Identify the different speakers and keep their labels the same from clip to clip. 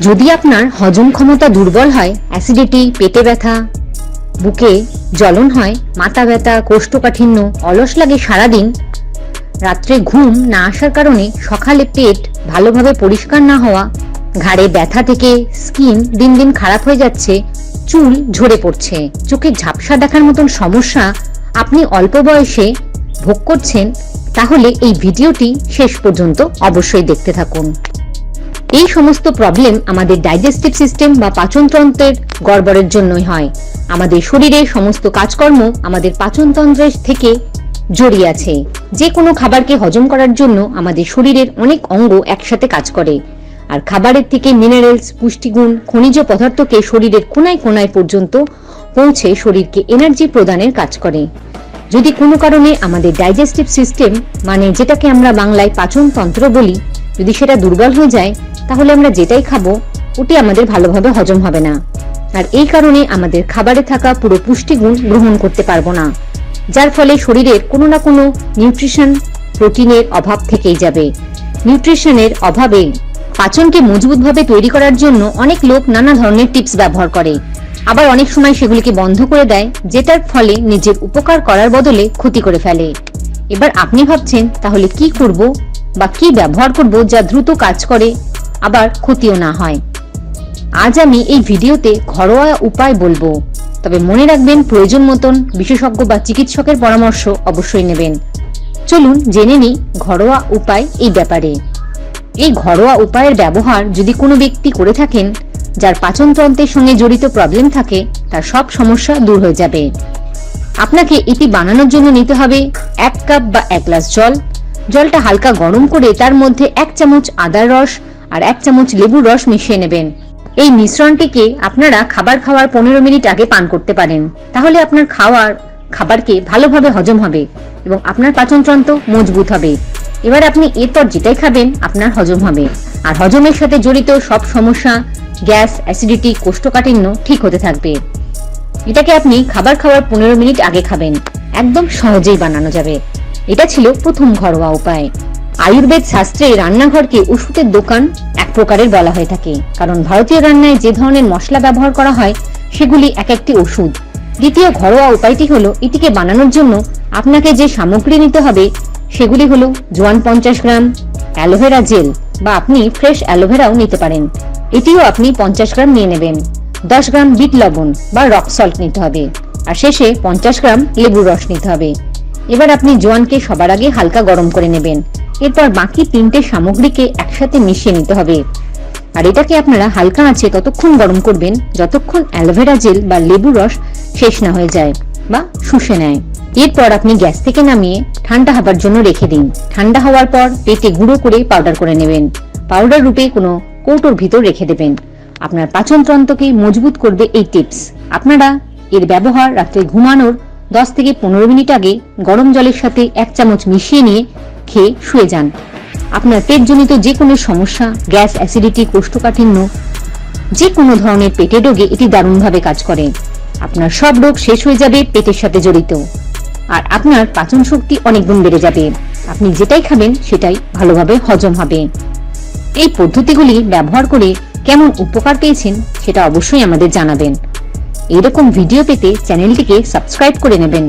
Speaker 1: যদি আপনার হজম ক্ষমতা দুর্বল হয় অ্যাসিডিটি পেটে ব্যথা, বুকে জ্বলন হয়, মাথা ব্যথা, কোষ্ঠকাঠিন্য, অলস লাগে সারাদিন, রাত্রে ঘুম না আসার কারণে সকালে পেট ভালোভাবে পরিষ্কার না হওয়া, ঘাড়ে ব্যথা থেকে স্কিন দিন দিন খারাপ হয়ে যাচ্ছে, চুল ঝরে পড়ছে, চোখে ঝাপসা দেখার মতন সমস্যা আপনি অল্প বয়সে ভোগ করছেন, তাহলে এই ভিডিওটি শেষ পর্যন্ত অবশ্যই দেখতে থাকুন। এই সমস্ত প্রবলেম আমাদের ডাইজেস্টিভ সিস্টেম বা পাচনতন্ত্রের গড়বড়ের জন্যই হয়। আমাদের শরীরের সমস্ত কাজকর্ম আমাদের পাচনতন্ত্রের থেকে জড়িয়ে আছে। যে কোনো খাবারকে হজম করার জন্য আমাদের শরীরের অনেক অঙ্গ একসাথে কাজ করে। আর খাবারের থেকে মিনারেলস পুষ্টিগুণ, খনিজ পদার্থকে শরীরের কোনায় কোনায় পর্যন্ত পৌঁছে শরীরকে এনার্জি প্রদানের কাজ করে। যদি কোনো কারণে আমাদের ডাইজেস্টিভ সিস্টেম মানে যেটাকে আমরা বাংলায় পাচনতন্ত্র বলি, যদি সেটা দুর্বল হয়ে যায় তাহলে আমরা যেটাই খাব, ওটি আমাদের ভালোভাবে হজম হবে না। আর এই কারণে আমাদের খাবারে থাকা পুরো পুষ্টিগুণ গ্রহণ করতে পারব না। যার ফলে শরীরের কোনো না কোনো নিউট্রিশন, প্রোটিনের অভাব থেকেই যাবে। নিউট্রিশনের অভাবে পাচনকে মজবুতভাবে তৈরি করার জন্য অনেক লোক নানা ধরনের টিপস ব্যবহার করে। আবার অনেক সময় সেগুলিকে বন্ধ করে দেয়, যেটার ফলে নিজের উপকার করার বদলে ক্ষতি করে ফেলে। এবার আপনি ভাবছেন, তাহলে কি করব বা কি ব্যবহার করব যা দ্রুত কাজ করে? আবার ক্ষতিও না হয়। আজ আমি এই ভিডিওতে ঘরোয়া উপায় বলব। তবে মনে রাখবেন, প্রয়োজন মতন বিশেষজ্ঞ বা চিকিৎসকের পরামর্শ অবশ্যই নেবেন। চলুন জেনে নিই ঘরোয়া উপায় এই ব্যাপারে। এই ঘরোয়া উপায়ের ব্যবহার যদি কোনো ব্যক্তি করে থাকেন, যার পাচনতন্ত্রের সঙ্গে জড়িত প্রবলেম থাকে, তার সব সমস্যা দূর হয়ে যাবে। আপনাকে এটি বানানোর জন্য নিতে হবে এক কাপ বা এক গ্লাস জল। জলটা হালকা গরম করে তার মধ্যে এক চামচ আদার রস আর এক চামচ লেবুর রস মিশিয়ে নেবেন। এই মিশ্রণটিকে আপনারা খাবার খাওয়ার পনেরো মিনিট আগে পান করতে পারেন। তাহলে আপনার খাওয়ার খাবারকে ভালোভাবে হজম হবে এবং আপনার পাচনতন্ত্র মজবুত হবে। এবার আপনি এরপর যেটাই খাবেন, আপনার হজম হবে। আর হজমের সাথে জড়িত সব সমস্যা, গ্যাস, অ্যাসিডিটি, কোষ্ঠকাঠিন্য ঠিক হতে থাকবে। এটাকে আপনি খাবার খাওয়ার পনেরো মিনিট আগে খাবেন। একদম সহজেই বানানো যাবে। এটা ছিল প্রথম ঘরোয়া উপায়। আয়ুর্বেদ শাস্ত্রে রান্নাঘরকে ওষুধের দোকান এক প্রকারের বলা হয়ে থাকে। কারণ ভারতীয় রান্নায় যে ধরনের মশলা ব্যবহার করা হয়, সেগুলি এক একটি ওষুধ। দ্বিতীয় ঘরোয়া উপায়টি হলো, এটিকে বানানোর জন্য আপনাকে যে সামগ্রী নিতে হবে, সেগুলি হলো জোয়ান পঞ্চাশ গ্রাম অ্যালোভেরা জেল বা আপনি ফ্রেশ অ্যালোভেরাও নিতে পারেন। এটিও আপনি পঞ্চাশ গ্রাম নিয়ে নেবেন। দশ গ্রাম বিট লবণ বা রক সল্ট নিতে হবে। আর শেষে পঞ্চাশ গ্রাম লেবুর রস নিতে হবে। এবার আপনি জোয়ানকে সবার আগে হালকা গরম করে নেবেন। এরপর বাকি তিনটে সামগ্রীকে একসাথে মিশিয়ে নিতে হবে। আর এটাকে আপনারা হালকা আছে ততক্ষণ গরম করবেন, যতক্ষণ অ্যালোভেরা জেল বা লেবু রস শেষ না হয়ে যায় বা শুষে নেয়। এরপর আপনি গ্যাস থেকে নামিয়ে ঠান্ডা হবার জন্য রেখে দিন। ঠান্ডা হওয়ার পর পেটে গুঁড়ো করে পাউডার করে নেবেন। পাউডার রূপে কোনো কৌটোর ভিতর রেখে দেবেন। আপনার পাচনতন্ত্রকে মজবুত করবে এই টিপস। আপনারা এর ব্যবহার রাত্রে ঘুমানোর দশ থেকে পনেরো মিনিট আগে গরম জলের সাথে এক চামচ মিশিয়ে নিয়ে খেয়ে শুয়ে যান। আপনার পেটজনিত যে কোনো সমস্যা, গ্যাস, অ্যাসিডিটি, কোষ্ঠকাঠিন্য যে কোনো ধরনের পেটে রোগে এটি দারুণভাবে কাজ করে। আপনার সব রোগ শেষ হয়ে যাবে পেটের সাথে জড়িত। আর আপনার পাচন শক্তি অনেক গুণ বেড়ে যাবে। আপনি যেটাই খাবেন, সেটাই ভালোভাবে হজম হবে। এই পদ্ধতিগুলি ব্যবহার করে কেমন উপকার পেয়েছেন, সেটা অবশ্যই আমাদের জানাবেন। এরকম ভিডিও পেতে চ্যানেলটিকে সাবস্ক্রাইব করে নেবেন।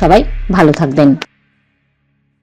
Speaker 1: সবাই ভালো থাকবেন।